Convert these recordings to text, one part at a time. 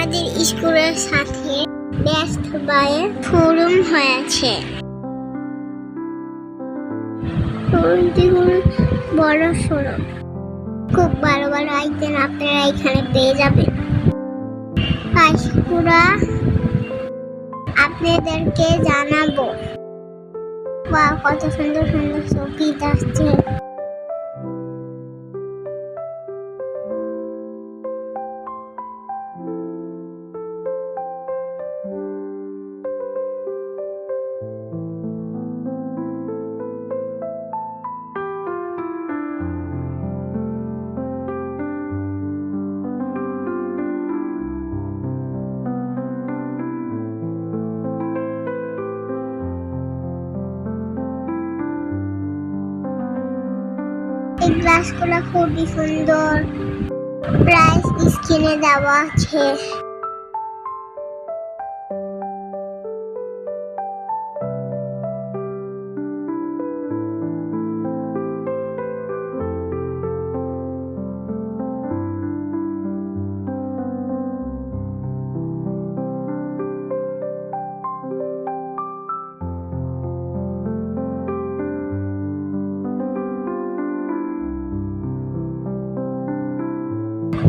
আমাদের স্কুলের সাথে ব্যস্ত বায়ে ফোরাম হয়েছে। বড় সড়ো খুব ভালো ভালো আইটেম আপনারা এখানে পেয়ে যাবেন। পুরা আপনাদেরকে জানাব বা কত সুন্দর সুন্দর ছবি আসছে। এই গ্লাসগুলো খুবই সুন্দর। প্রাইস স্ক্রিনে দেওয়া আছে।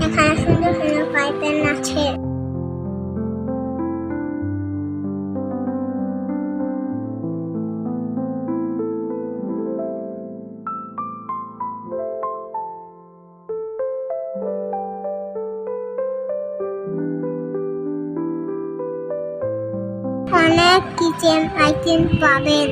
এখানে সুন্দর সুন্দর পাইপেন আছে অনেক কিচেন আইটেম পাবেন।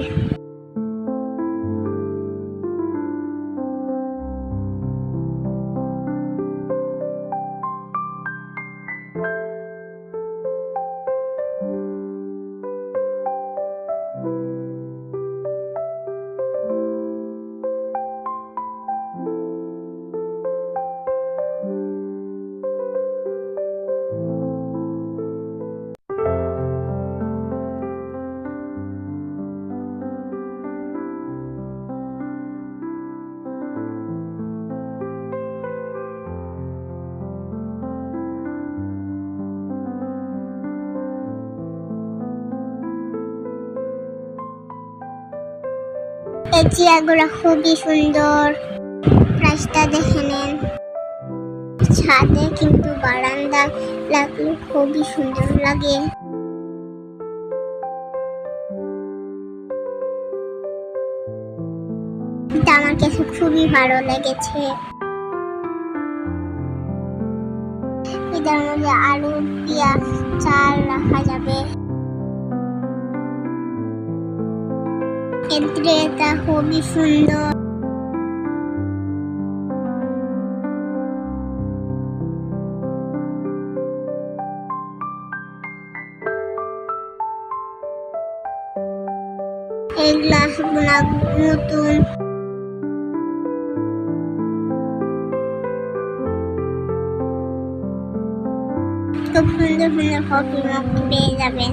এই চেয়ারগুলো খুবই সুন্দর। প্রাইসটা দেখে নেন। ছাদে কিন্তু বারান্দা লাগলে খুবই সুন্দর লাগে। আমার কাছে খুবই ভালো লেগেছে। এটার মধ্যে আলু, পেঁয়াজ, চাল রাখা যাবে। এন্ত্রে এটা খুবই সুন্দর এই গ্লাস নতুন খুব সুন্দর সুন্দর কফি মগ পেয়ে যাবেন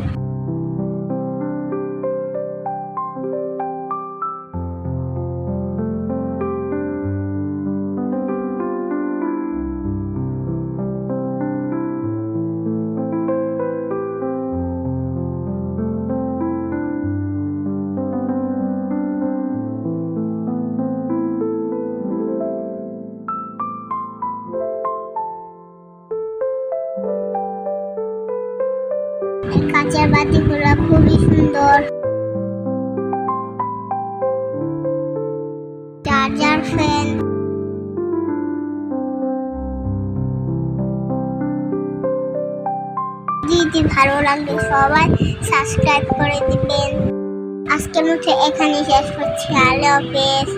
কাঁচের বাতিগুলো খুবই সুন্দর। চার্জার ফ্যান যদি ভালো লাগলে সবাই সাবস্ক্রাইব করে দিবেন। আজকের মতো এখানে শেষ করছি। আল্লাহ হাফেজ।